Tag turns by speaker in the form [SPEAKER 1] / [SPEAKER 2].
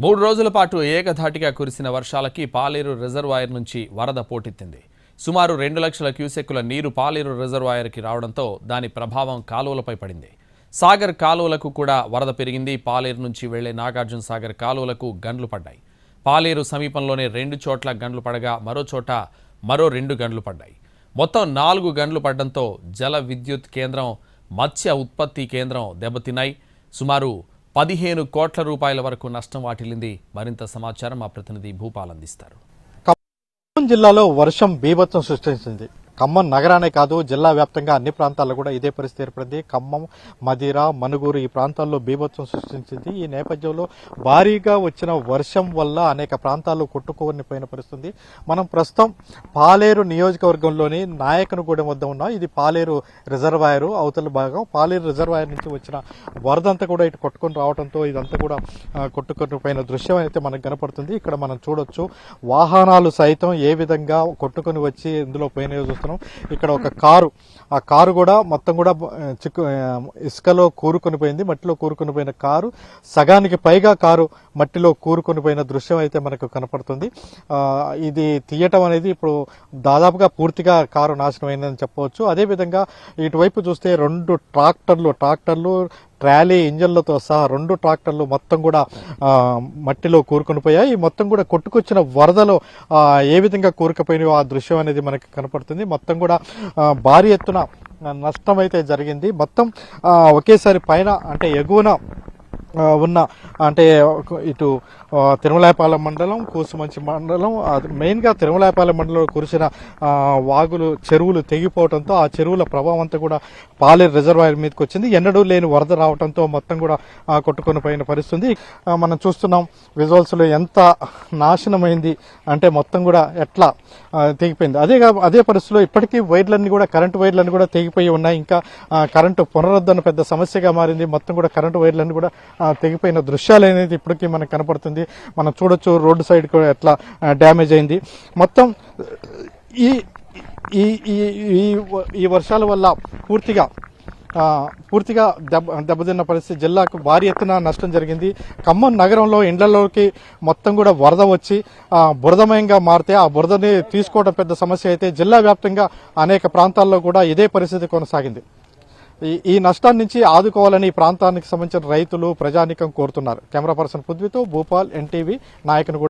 [SPEAKER 1] మూడు రోజుల పాటు ఏకధాటిగా కురిసిన వర్షాలకి పాలేరు రిజర్వాయర్ నుంచి వరద పోటెత్తింది. సుమారు రెండు లక్షల క్యూసెక్కుల నీరు పాలేరు రిజర్వాయర్కి రావడంతో దాని ప్రభావం కాలువలపై పడింది. సాగర్ కాలువలకు కూడా వరద పెరిగింది. పాలేరు నుంచి వెళ్ళే నాగార్జున సాగర్ కాలువలకు గండ్లు పడ్డాయి. పాలేరు సమీపంలోనే రెండు చోట్ల గండ్లు పడగా మరో చోట మరో రెండు గండ్లు పడ్డాయి. మొత్తం నాలుగు గండ్లు పడడంతో జల విద్యుత్ కేంద్రం మత్స్య ఉత్పత్తి కేంద్రం దెబ్బతిన్నాయి. సుమారు పదిహేను కోట్ల రూపాయల వరకు నష్టం వాటిల్లింది. మరింత సమాచారం మా ప్రతినిధి భూపాల్ అందిస్తారు.
[SPEAKER 2] జిల్లాలో వర్షం బీభత్సం సృష్టించింది. ఖమ్మం నగరానే కాదు జిల్లా వ్యాప్తంగా అన్ని ప్రాంతాల్లో కూడా ఇదే పరిస్థితి ఏర్పడింది. ఖమ్మం మదిర మనుగూరు ఈ ప్రాంతాల్లో బీభత్సం సృష్టించింది. ఈ నేపథ్యంలో భారీగా వచ్చిన వర్షం వల్ల అనేక ప్రాంతాలు కొట్టుకొని పోయిన పరిస్థితి. మనం ప్రస్తుతం పాలేరు నియోజకవర్గంలోని నాయకనగూడెం వద్ద ఉన్నాం. ఇది పాలేరు రిజర్వాయర్ అవతల భాగం. పాలేరు రిజర్వాయర్ నుంచి వచ్చిన వరదంతా కూడా ఇటు కొట్టుకొని రావడంతో ఇదంతా కూడా కొట్టుకొని పోయిన దృశ్యం అయితే మనకు కనపడుతుంది. ఇక్కడ మనం చూడొచ్చు వాహనాలు సైతం ఏ విధంగా కొట్టుకొని వచ్చి ఇందులో పోయినాయో చూస్తున్నాం ఇక్కడ ఒక కారు ఆ కారు కూడా మొత్తం కూడా చిక్కు ఇసుకలో కూరుకొని పోయింది మట్టిలో కూరుకొని పోయిన కారు. సగానికి పైగా కారు మట్టిలో కూరుకొని పోయిన దృశ్యం అయితే మనకు కనపడుతుంది. ఇది తీయటం అనేది ఇప్పుడు దాదాపుగా పూర్తిగా కారు నాశనం అయిందని చెప్పవచ్చు. అదేవిధంగా ఇటువైపు చూస్తే రెండు ట్రాక్టర్లు ట్రాక్టర్లు ట్రాలీ ఇంజన్లతో సహా రెండు ట్రాక్టర్లు మొత్తం కూడా మట్టిలో కూరుకొని పోయాయి. ఈ మొత్తం కూడా కొట్టుకొచ్చిన వరదలో ఏ విధంగా కూరుకుపోయినాయో ఆ దృశ్యం అనేది మనకి కనపడుతుంది. మొత్తం కూడా భారీ ఎత్తున నష్టం అయితే జరిగింది. మొత్తం ఒకేసారి పైన అంటే ఎగువన ఉన్న అంటే ఇటు తిరుమలాయపాలెం మండలం కూసుమంచి మండలం మెయిన్గా తిరుమలాయపాలెం మండలంలో కురిసిన వాగులు చెరువులు తెగిపోవడంతో ఆ చెరువుల ప్రభావం అంతా కూడా పాలేరు రిజర్వాయర్ మీదకి వచ్చింది ఎన్నడూ లేని వరద రావడంతో మొత్తం కూడా కొట్టుకొని పోయిన పరిస్థితి మనం చూస్తున్నాం విజువల్స్లో ఎంత నాశనమైంది అంటే మొత్తం కూడా ఎట్లా తెగిపోయింది. అదే అదే పరిస్థితిలో ఇప్పటికీ వైర్లన్నీ కూడా కరెంటు వైర్లన్నీ కూడా తెగిపోయి ఉన్నాయి. ఇంకా కరెంటు పునరుద్ధరణ పెద్ద సమస్యగా మారింది. మొత్తం కూడా కరెంటు వైర్లన్నీ కూడా తెగిపోయిన దృశ్యాలు అనేది ఇప్పటికీ మనకు కనపడుతుంది. మనం చూడొచ్చు రోడ్డు సైడ్ కూడా ఎట్లా డ్యామేజ్ అయింది. మొత్తం ఈ ఈ ఈ- ఈ ఈ వర్షాల వల్ల పూర్తిగా పూర్తిగా దెబ్బ దెబ్బతిన్న పరిస్థితి. జిల్లాకు భారీ ఎత్తున నష్టం జరిగింది. ఖమ్మం నగరంలో ఇండ్లలోకి మొత్తం కూడా వరద వచ్చి ఆ, బురదమయంగా మారితే ఆ బురదని తీసుకోవడం పెద్ద సమస్య అయితే జిల్లా వ్యాప్తంగా అనేక ప్రాంతాల్లో కూడా ఇదే పరిస్థితి కొనసాగింది. ఈ నష్టాన్ని నుంచి ఆదుకోవాలని ఈ ప్రాంతానికి సంబంధించిన రైతులు ప్రజానికం కోరుతున్నారు. కెమెరా పర్సన్ పృథ్వీతో భూపాల్ ఎన్టీవీ నాయకుని